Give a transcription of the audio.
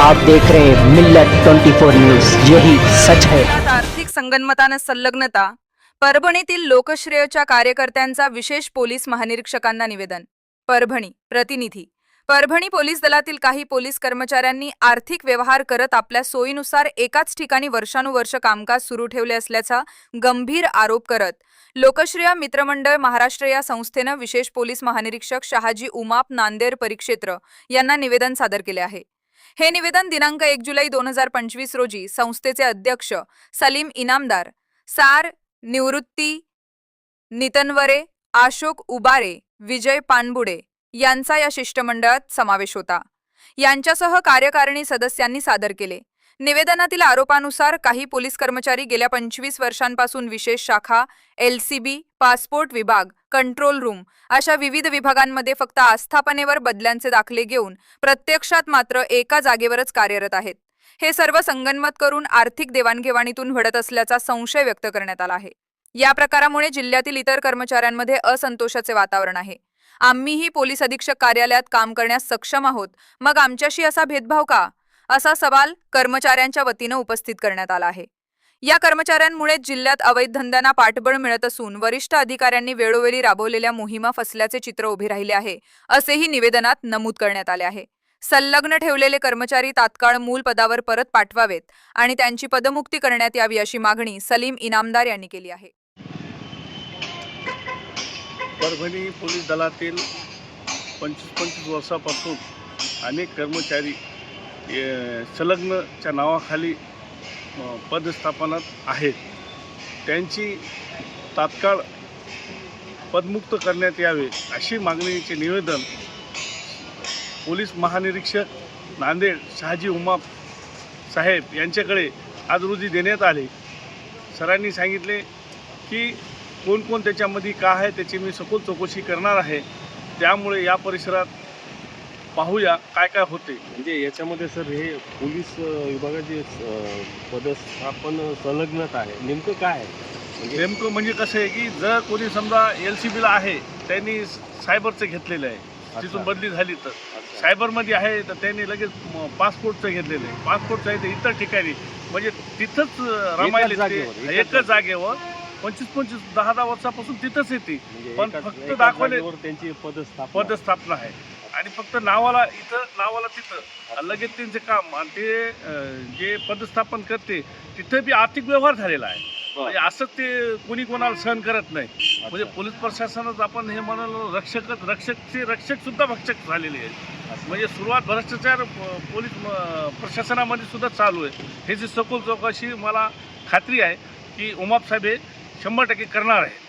आप देख रहे हैं मिल्लत 24 न्यूज। यही सच है। आर्थिक संगनमतानं संलग्नता परभणीतील लोकश्रेयच्या कार्यकर्त्यांचा विशेष पोलीस महानिरीक्षकांना निवेदन परभणी प्रतिनिधी। परभणी पोलीस दलातील काही पोलीस कर्मचाऱ्यांनी आर्थिक व्यवहार करत आपल्या सोयीनुसार एकाच ठिकाणी वर्षानुवर्ष कामकाज सुरू ठेवले असल्याचा गंभीर आरोप करत लोकश्रेय मित्रमंडळ महाराष्ट्र या संस्थेनं विशेष पोलीस महानिरीक्षक शहाजी उमाप नांदेड परिक्षेत्र यांना निवेदन सादर केले आहे. हे निवेदन दिनांक एक जुलै दोन हजार पंचवीस रोजी संस्थेचे अध्यक्ष सलीम इनामदार सार निवृत्ती नितनवरे अशोक उबारे विजय पानबुडे यांचा या शिष्टमंडळात समावेश होता. यांच्यासह कार्यकारिणी सदस्यांनी सादर केले. निवेदनातील आरोपानुसार काही पोलीस कर्मचारी गेल्या पंचवीस वर्षांपासून विशेष शाखा एलसीबी पासपोर्ट विभाग कंट्रोल रूम अशा विविध विभागांमध्ये फक्त आस्थापनेवर बदल्यांचे दाखले घेऊन प्रत्यक्षात मात्र एका जागेवरच कार्यरत आहेत. हे सर्व संगनमत करून आर्थिक देवाणघेवाणीतून घडत असल्याचा संशय व्यक्त करण्यात आला आहे. या प्रकारामुळे जिल्ह्यातील इतर कर्मचाऱ्यांमध्ये असंतोषाचे वातावरण आहे. आम्हीही पोलीस अधीक्षक कार्यालयात काम करण्यास सक्षम आहोत. मग आमच्याशी असा भेदभाव का? असा सवाल कर्मचाऱ्यांच्या वतीनं उपस्थित करण्यात आला आहे. या कर्मचाऱ्यांमुळे जिल्ह्यात अवैध धंद्यांना पाठबळ मिळत असून वरिष्ठ अधिकाऱ्यांनी वेळोवेळी राबवलेल्या मोहिमा फसल्याचे चित्र उभे राहिले आहे असेही निवेदनात नमूद करण्यात आले आहे. संलग्न ठेवलेले कर्मचारी तात्काळ मूल पदावर परत पाठवावेत आणि त्यांची पदमुक्ती करण्यात यावी अशी मागणी सलीम इनामदार यांनी केली आहे. परभणी पोलीस दलातील पंचवीस पंचवीस वर्षापासून अनेक कर्मचारी संलग्नच्या नावाखाली पदस्थापनात आहेत. त्यांची तात्काळ पदमुक्त करण्यात यावे अशी मागणीचे निवेदन पोलीस महानिरीक्षक नांदेड शहाजी उमा साहेब यांच्याकडे आज रोजी देण्यात आले. सरांनी सांगितले की कोण कोण त्याच्यामध्ये का आहे त्याची मी सखोल चौकशी करणार आहे. त्यामुळे या परिसरात पाहूया काय काय होते. म्हणजे याच्यामध्ये सर हे पोलीस विभागाचे पदस्थापन संलग्नत आहे. नेमकं काय आहे? म्हणजे नेमकं म्हणजे कसं आहे की जर कोणी समजा एल सी बीला आहे त्यांनी सायबरचं घेतलेलं आहे. तिथून बदली झाली तर. सायबरमध्ये आहे तर त्यांनी लगेच पासपोर्टचं घेतलेलं आहे. पासपोर्टचं आहे ते इतर ठिकाणी. म्हणजे तिथंच रमायले एकाच जागेवर पंचवीस पंचवीस दहा दहा वर्षापासून तिथंच येते. म्हणजे पण फक्त दाखवले- त्यांची पदस्थापना. पदस्थापना आहे. आणि फक्त नावाला इथं नावाला तिथं. लगेच त्यांचे काम. आणि ते जे पदस्थापन करते तिथे बी आर्थिक व्यवहार झालेला आहे. म्हणजे असं ते कोणी कोणाला सहन करत नाही. म्हणजे. पोलीस प्रशासनात आपण हे म्हणालो रक्षकच रक्षकचे रक्षक सुद्धा भक्षक झालेले आहेत. म्हणजे सुरुवात भ्रष्टाचार पोलीस प्रशासनामध्ये सुद्धा चालू आहे. ह्याची सखोल चौकशी मला खात्री आहे की उमाप साहेब हे शंभर टक्के करणार आहे.